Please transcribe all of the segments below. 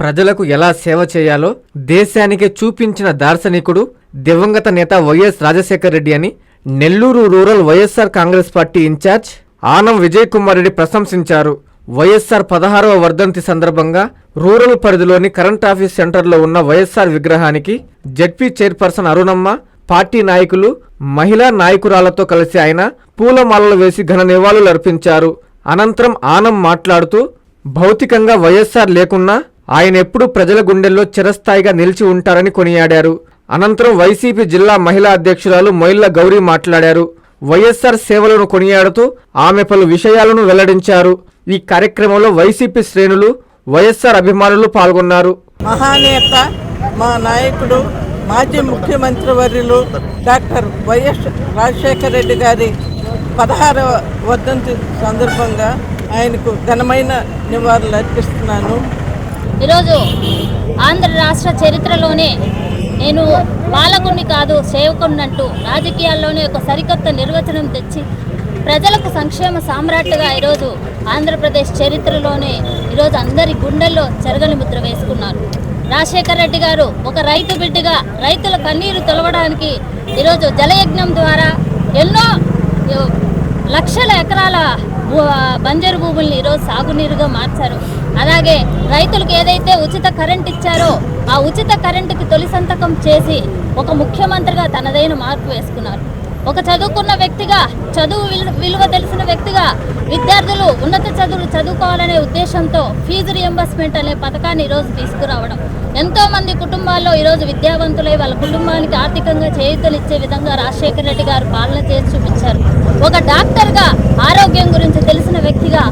ప్రజలకు ఎలా సేవ చేయాలో దేశానికి చూపించిన దార్శనికుడు దివంగత నేత వైఎస్ రాజశేఖర్ రెడ్డి అని Nellore rural Y S R Congress party in charge Anam Vijay Kumar Reddy ప్రశంసించారు. వైఎస్ఆర్ పదహారవ వర్ధంతి సందర్భంగా రూరల్ పరిధిలోని కరెంట్ ఆఫీస్ సెంటర్లో ఉన్న వైఎస్ఆర్ విగ్రహానికి జడ్పీ చైర్పర్సన్ అరుణమ్మ పార్టీ నాయకులు మహిళా నాయకురాలతో కలిసి ఆయన పూలమాలలు వేసి ఘన నివాళులు అర్పించారు. అనంతరం ఆనం మాట్లాడుతూ భౌతికంగా వైఎస్ఆర్ లేకున్నా ఆయన ఎప్పుడూ ప్రజల గుండెల్లో చిరస్థాయిగా నిలిచి ఉంటారని కొనియాడారు. అనంతరం వైసీపీ జిల్లా మహిళా అధ్యక్షురాలు మొయిల్ల గౌరీ మాట్లాడారు. వైఎస్ఆర్ సేవలను కొనియాడుతూ ఆమె పలు విషయాలను వెల్లడించారు. ఈ కార్యక్రమంలో వైసీపీ శ్రేణులు వైఎస్ఆర్ అభిమానులు పాల్గొన్నారు. మహానేత మా నాయకుడు మాజీ ముఖ్యమంత్రి వర్యులు డాక్టర్ వైఎస్ రాజశేఖర రెడ్డి గారి పదహారవ వర్ధంతి సందర్భంగా ఆయనకు ఘనమైన నివాళులు అర్పిస్తున్నాను. ఈరోజు ఆంధ్ర రాష్ట్ర చరిత్రలోనే నేను పాలకుడిని కాదు సేవకుడిని అంటూ రాజకీయాల్లోనే ఒక సరికొత్త నిర్వచనం తెచ్చి ప్రజలకు సంక్షేమ సామ్రాట్గా ఈరోజు ఆంధ్రప్రదేశ్ చరిత్రలోనే ఈరోజు అందరి గుండెల్లో చెరగని ముద్ర వేసుకున్నారు. రాజశేఖర రెడ్డి గారు ఒక రైతు బిడ్డగా రైతుల కన్నీరు తొలవడానికి ఈరోజు జలయజ్ఞం ద్వారా ఎన్నో లక్షల ఎకరాల బంజరు భూముల్ని ఈరోజు సాగునీరుగా మార్చారు. అలాగే రైతులకు ఏదైతే ఉచిత కరెంట్ ఇచ్చారో ఆ ఉచిత కరెంటుకి తొలి సంతకం చేసి ఒక ముఖ్యమంత్రిగా తనదైన మార్పు వేసుకున్నారు. ఒక చదువుకున్న వ్యక్తిగా చదువు విలువ తెలిసిన వ్యక్తిగా విద్యార్థులు ఉన్నత చదువులు చదువుకోవాలనే ఉద్దేశంతో ఫీజు రియంబర్స్మెంట్ అనే పథకాన్ని ఈరోజు తీసుకురావడం. ఎంతో మంది కుటుంబాల్లో ఈరోజు విద్యావంతులై వాళ్ళ కుటుంబానికి ఆర్థికంగా చేయూతనిచ్చే విధంగా రాజశేఖర రెడ్డి గారు పాలన చేసి చూపించారు. ఒక డాక్టర్గా ఆరోగ్యం గురించి తెలిసిన వ్యక్తిగా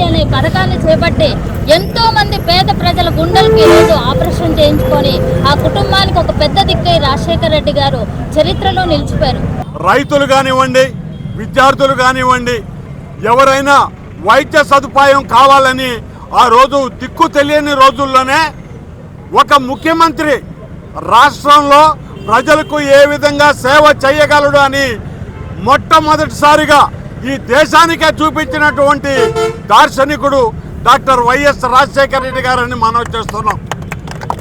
ఆరోగ్యశ్రీ అనే పథకాన్ని చేపట్టి ఎంతో మంది పేద ప్రజల గుండెలకి ఈరోజు ఆపరేషన్ చేయించుకొని ఆ కుటుంబానికి ఒక పెద్ద దిక్కై రాజశేఖర రెడ్డి గారు చరిత్రలో నిలిచిపోయారు. రైతులు కానివ్వండి విద్యార్థులు కానివ్వండి ఎవరైనా వైద్య సదుపాయం కావాలని ఆ రోజు దిక్కు తెలియని రోజుల్లోనే ఒక ముఖ్యమంత్రి రాష్ట్రంలో ప్రజలకు ఏ విధంగా సేవ చేయగలడు అని మొట్టమొదటిసారిగా ఈ దేశానికే చూపించినటువంటి దార్శనికుడు డాక్టర్ వైఎస్ రాజశేఖర రెడ్డి గారని మనం చేస్తున్నాం.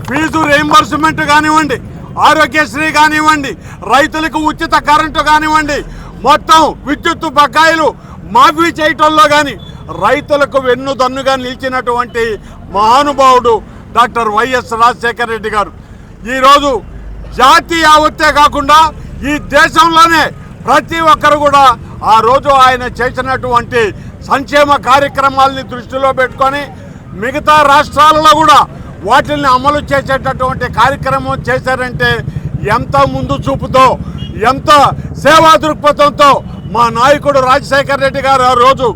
ఫీజు రీంబర్స్మెంట్ కానివ్వండి ఆరోగ్యశ్రీ కానివ్వండి రైతులకు ఉచిత కరెంటు కానివ్వండి మొత్తం విద్యుత్ బకాయిలు మాఫీ చేయటంలో కానీ రైతులకు వెన్నుదన్నుగా నిలిచినటువంటి మహానుభావుడు డాక్టర్ వైఎస్ రాజశేఖర రెడ్డి గారు. ఈరోజు జాతి యావత్తే కాకుండా ఈ దేశంలోనే ప్రతి ఒక్కరు కూడా ఆ రోజు ఆయన చేసినటువంటి సంక్షేమ కార్యక్రమాల్ని దృష్టిలో పెట్టుకొని మిగతా రాష్ట్రాలలో కూడా వాటిని అమలు చేసేటటువంటి కార్యక్రమం చేశారంటే ఎంత ముందు చూపుతో ఎంత సేవా దృక్పథంతో మా నాయకుడు రాజశేఖర రెడ్డి గారు ఆ రోజు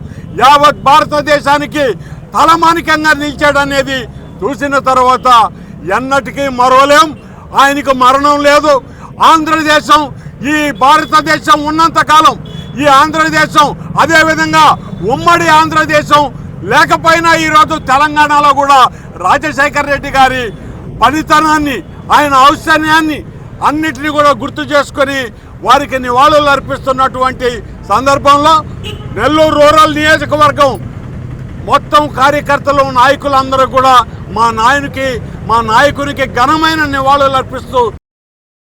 యావత్ భారతదేశానికి తలమానికంగా నిలిచాడనేది చూసిన తర్వాత ఎన్నటికీ మరోలేం ఆయనకు మరణం లేదు. ఆంధ్రదేశం ఈ భారతదేశం ఉన్నంతకాలం ఈ ఆంధ్రదేశం అదేవిధంగా ఉమ్మడి ఆంధ్రదేశం లేకపోయినా ఈరోజు తెలంగాణలో కూడా రాజశేఖర్ రెడ్డి గారి పనితనాన్ని ఆయన ఔషన్యాన్ని అన్నిటినీ కూడా గుర్తు చేసుకొని వారికి నివాళులు అర్పిస్తున్నటువంటి సందర్భంలో నెల్లూరు రూరల్ నియోజకవర్గం మొత్తం కార్యకర్తలు నాయకులందరూ కూడా మా నాయనికి మా నాయకునికి ఘనమైన నివాళులు అర్పిస్తూ